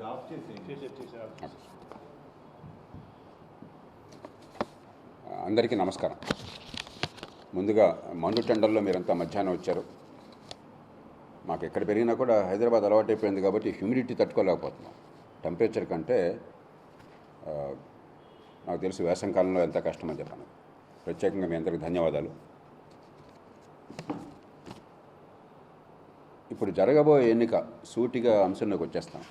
అది ఆఫ్ చేసేయండి. అందరికీ నమస్కారం. ముందుగా మండు టెండర్లో మీరంతా మధ్యాహ్నం వచ్చారు. మాకు ఎక్కడ పెరిగినా కూడా హైదరాబాద్ అలవాటైపోయింది కాబట్టి హ్యూమిడిటీ తట్టుకోలేకపోతున్నాం. టెంపరేచర్ కంటే ఆ, నాకు తెలుసు వేసంకాలంలో ఎంత కష్టమని చెప్పాను. ప్రత్యేకంగా మీ అందరికీ ధన్యవాదాలు. ఇప్పుడు జరగబోయే ఎన్నిక సూటిగా అంశంలోకి వచ్చేస్తాం.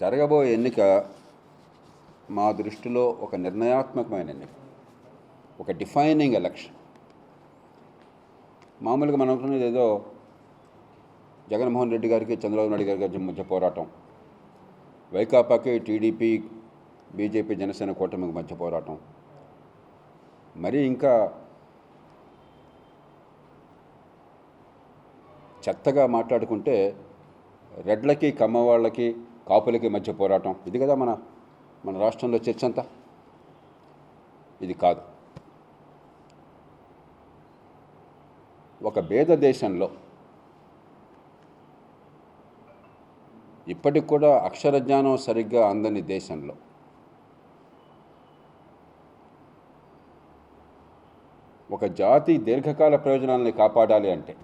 జరగబోయే ఎన్నిక మా దృష్టిలో ఒక నిర్ణయాత్మకమైన ఎన్నిక ఒక డిఫైనింగ్ ఎలక్షన్. మామూలుగా మనం అనుకునేది ఏదో జగన్మోహన్ రెడ్డి గారికి చంద్రబాబు నాయుడు గారికి మధ్య పోరాటం వైకాపాకి టీడీపీ బీజేపీ జనసేన కూటమికి మధ్య పోరాటం. మరి ఇంకా చెత్తగా మాట్లాడుకుంటే రెడ్లకి కమ్మవాళ్ళకి కాపులకి మధ్య పోరాటం. ఇది కదా మన మన రాష్ట్రంలో చర్చ అంతా? ఇది కాదు. ఒక భేద దేశంలో ఇప్పటికి కూడా అక్షర జ్ఞానం సరిగ్గా అందని దేశంలో ఒక జాతి దీర్ఘకాల ప్రయోజనాలని కాపాడాలి అంటే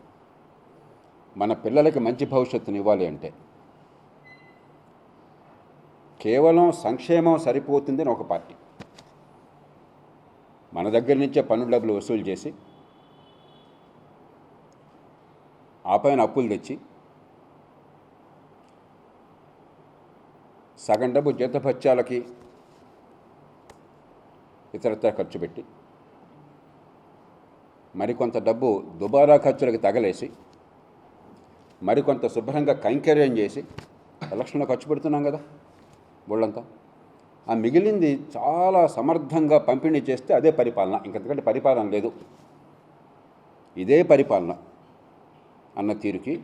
మన పిల్లలకి మంచి భవిష్యత్తుని ఇవ్వాలి అంటే కేవలం సంక్షేమం సరిపోతుందని ఒక పార్టీ. మన దగ్గర నుంచే పన్ను డబ్బులు వసూలు చేసి ఆ పైన అప్పులు తెచ్చి సగం డబ్బు జీతభత్యాలకి ఇతరత్ర ఖర్చు పెట్టి మరికొంత డబ్బు దుబారా ఖర్చులకు తగలేసి మరికొంత శుభ్రంగా కైంకర్యం చేసి ఎలక్షన్లో ఖర్చు పెడుతున్నాం కదా. వాళ్ళంతా ఆ మిగిలింది చాలా సమర్థంగా పంపిణీ చేస్తే అదే పరిపాలన. ఇంకెందుకంటే పరిపాలన లేదు. ఇదే పరిపాలన అన్న తీరుకి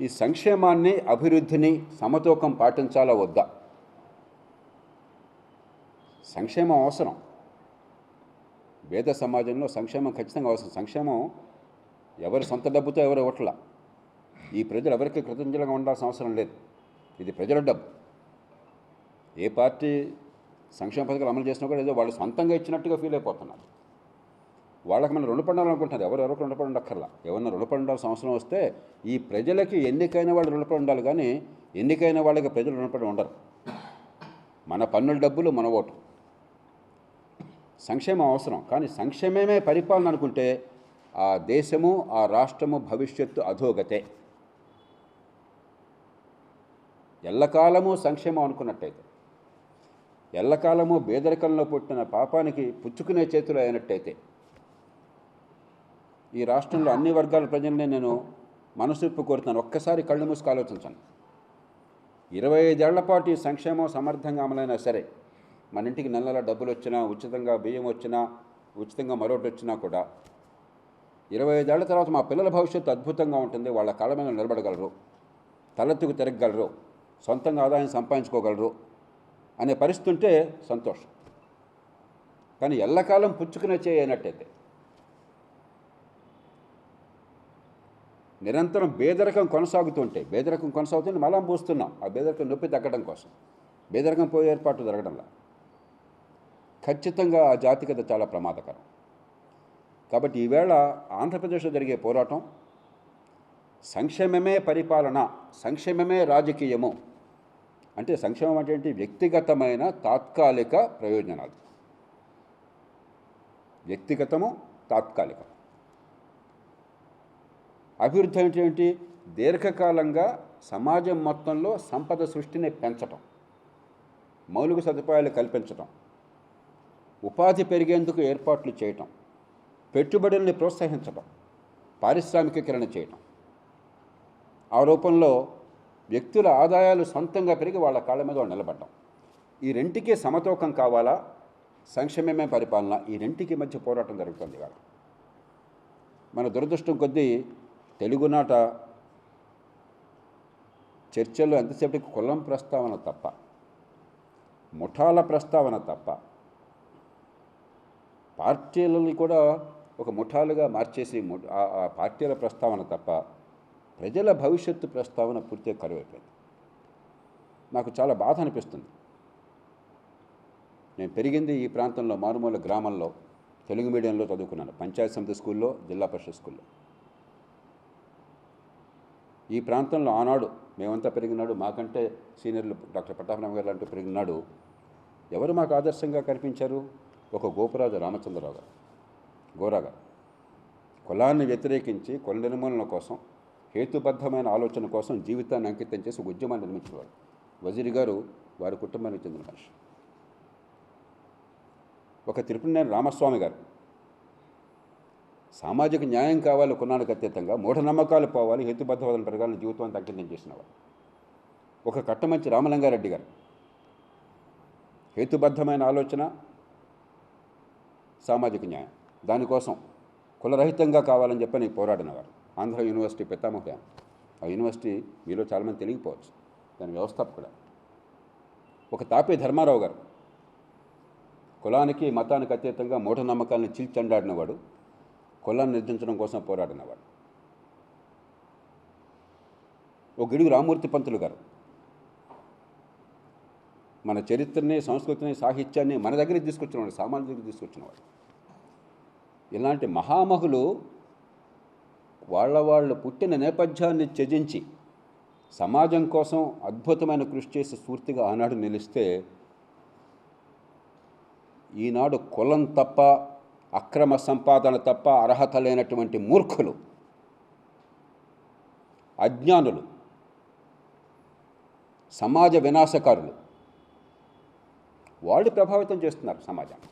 ఈ సంక్షేమాన్ని అభివృద్ధిని సమతూకం పాటించాలా వద్దా? సంక్షేమం అవసరం. వేద సమాజంలో సంక్షేమం ఖచ్చితంగా అవసరం. సంక్షేమం ఎవరి సొంత డబ్బుతో ఎవరు ఇవ్వట్లా? ఈ ప్రజలు ఎవరికి కృతజ్ఞతగా ఉండాల్సిన అవసరం లేదు. ఇది ప్రజల డబ్బు. ఏ పార్టీ సంక్షేమ పథకాలు అమలు చేసినా కూడా ఏదో వాళ్ళు సొంతంగా ఇచ్చినట్టుగా ఫీల్ అయిపోతున్నారు. వాళ్ళకి మనం రుణపడాలనుకుంటున్నారు. ఎవరు ఎవరికి రుణపడి ఉండక్కర్లా. ఎవరన్నా రుణపడి ఉండాల్సిన అవసరం వస్తే ఈ ప్రజలకి ఎన్నికైన వాళ్ళు రుణపడి ఉండాలి కానీ ఎన్నికైన వాళ్ళకి ప్రజలు రుణపడి ఉండరు. మన పన్నుల డబ్బులు మన ఓటు. సంక్షేమం అవసరం. కానీ సంక్షేమమే పరిపాలన అనుకుంటే ఆ దేశము ఆ రాష్ట్రము భవిష్యత్తు అధోగతే. ఎల్లకాలము సంక్షేమం అనుకున్నట్టయితే. ఎల్లకాలము బేదరికంలో పుట్టిన పాపానికి పుచ్చుకునే చేతులు అయినట్టయితే. ఈ రాష్ట్రంలో అన్ని వర్గాల ప్రజల్ని నేను మనసిప్పు కోరుతున్నాను. ఒక్కసారి కళ్ళు మూసుకు ఆలోచించండి. ఇరవై ఐదేళ్ళ పాటు ఈ సంక్షేమం సమర్థంగా అమలైనా సరే మన ఇంటికి నెల నెల డబ్బులు వచ్చినా ఉచితంగా బియ్యం వచ్చినా ఉచితంగా మరొకటి వచ్చినా కూడా ఇరవై ఐదేళ్ళ తర్వాత మా పిల్లల భవిష్యత్తు అద్భుతంగా ఉంటుంది. వాళ్ళ కాళ్ళ మీద నిలబడగలరు తలెత్తుకు తిరగగలరు సొంతంగా ఆదాయం సంపాదించుకోగలరు. అనే పరిస్థితి ఉంటే సంతోషం. కానీ ఎల్లకాలం పుచ్చుకునే చేయనట్టయితే నిరంతరం బేదరకం కొనసాగుతుంటే బేదరకం కొనసాగుతుంటే మలం పోస్తున్నాం ఆ బేదరకం నొప్పి తగ్గడం కోసం. బేదరకం పోయే ఏర్పాటు జరగడంలా ఖచ్చితంగా ఆ జాతికత చాలా ప్రమాదకరం. కాబట్టి ఈవేళ ఆంధ్రప్రదేశ్లో జరిగే పోరాటం సంక్షేమమే పరిపాలన సంక్షేమమే రాజకీయము అంటే సంక్షేమం అంటే ఏంటి? వ్యక్తిగతమైన తాత్కాలిక ప్రయోజనాలు. వ్యక్తిగతము తాత్కాలికం. అభివృద్ధి అంటే ఏంటి? దీర్ఘకాలంగా సమాజం మొత్తంలో సంపద సృష్టిని పెంచటం. మౌలిక సదుపాయాలు కల్పించటం. ఉపాధి పెరిగేందుకు ఏర్పాట్లు చేయటం. పెట్టుబడుల్ని ప్రోత్సహించటం. పారిశ్రామికీకరణ చేయటం. ఆ రూపంలో వ్యక్తుల ఆదాయాలు సొంతంగా పెరిగి వాళ్ళ కాళ్ళ మీద నిలబడ్డం. ఈ రెంటికి సమతూకం కావాలా? సంక్షేమమే పరిపాలన ఈ రెంటికి మధ్య పోరాటం జరుగుతుంది ఇవాళ మన దురదృష్టం కొద్దీ తెలుగునాట చర్చల్లో ఎంతసేపటికి కులం ప్రస్తావన తప్ప ముఠాల ప్రస్తావన తప్ప పార్టీలని కూడా ఒక ముఠాలుగా మార్చేసి ఆ పార్టీల ప్రస్తావన తప్ప ప్రజల భవిష్యత్తు ప్రస్తావన పూర్తిగా కరువైపోయింది. నాకు చాలా బాధ అనిపిస్తుంది. నేను పెరిగింది ఈ ప్రాంతంలో మారుమూల గ్రామంలో తెలుగు మీడియంలో చదువుకున్నాను. పంచాయత్ సమితి స్కూల్లో జిల్లా పరిషత్ స్కూల్లో. ఈ ప్రాంతంలో ఆనాడు మేమంతా పెరిగినాడు. మాకంటే సీనియర్లు డాక్టర్ పట్టాభరామ గారు అంటూ పెరిగినాడు. ఎవరు మాకు ఆదర్శంగా కనిపించారు? ఒక గోపురాజు రామచంద్రరావు గారు గోరా గారు కులాన్ని వ్యతిరేకించి కుల నిర్మూలన కోసం హేతుబద్ధమైన ఆలోచన కోసం జీవితాన్ని అంకితం చేసి ఒక ఉద్యమాన్ని నిర్మించేవారు వజీర్ గారు వారి కుటుంబానికి చెందిన మనిషి. ఒక తిరుపతినేని రామస్వామి గారు. సామాజిక న్యాయం కావాలి కొన్నాళ్ళకి అతీతంగా మూఢనమ్మకాలు పోవాలి హేతుబద్ధవాదం పెరగాలని జీవితాన్ని అంకితం చేసినవారు ఒక కట్టమంచి రామలింగారెడ్డి గారు. హేతుబద్ధమైన ఆలోచన సామాజిక న్యాయం. దానికోసం కులరహితంగా కావాలని చెప్పని పోరాడినవారు. ఆంధ్ర యూనివర్సిటీ పితామహ ఆ యూనివర్సిటీ మీలో చాలామంది తెలియకపోవచ్చు. దాని వ్యవస్థాపకుడు. ఒక తాపే ధర్మారావు గారు. కులానికి మతానికి అతీతంగా మూఢనమ్మకాలను చీల్చండాడినవాడు కులాన్ని నిర్దించడం కోసం పోరాడినవాడు. ఒక గిడుగు రామూర్తి పంతులు గారు. మన చరిత్రని సంస్కృతిని సాహిత్యాన్ని మన దగ్గరికి తీసుకొచ్చినవాడు సామాన్య దగ్గరికి తీసుకొచ్చినవాడు. ఇలాంటి మహామహులు వాళ్ళ వాళ్ళు పుట్టిన నేపథ్యాన్ని త్యజించి సమాజం కోసం అద్భుతమైన కృషి చేసి స్ఫూర్తిగా ఆనాడు నిలిస్తే ఈనాడు కులం తప్ప అక్రమ సంపాదన తప్ప అర్హత లేనటువంటి మూర్ఖులు అజ్ఞానులు సమాజ వినాశకారులు. వాళ్ళు ప్రభావితం చేస్తున్నారు సమాజాన్ని.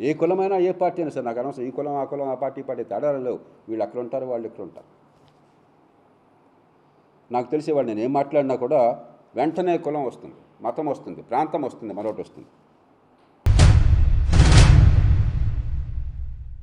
ఏ కులమైనా ఏ పార్టీ అయినా సరే నాకు అనవసరం. ఈ కులం ఆ కులం ఆ పార్టీ పార్టీ తేడాలు లేవు. వీళ్ళు అక్కడ ఉంటారు వాళ్ళు ఇక్కడ ఉంటారు. నాకు తెలిసి వాళ్ళు నేను ఏం మాట్లాడినా కూడా వెంటనే కులం వస్తుంది మతం వస్తుంది ప్రాంతం వస్తుంది మరొకటి వస్తుంది.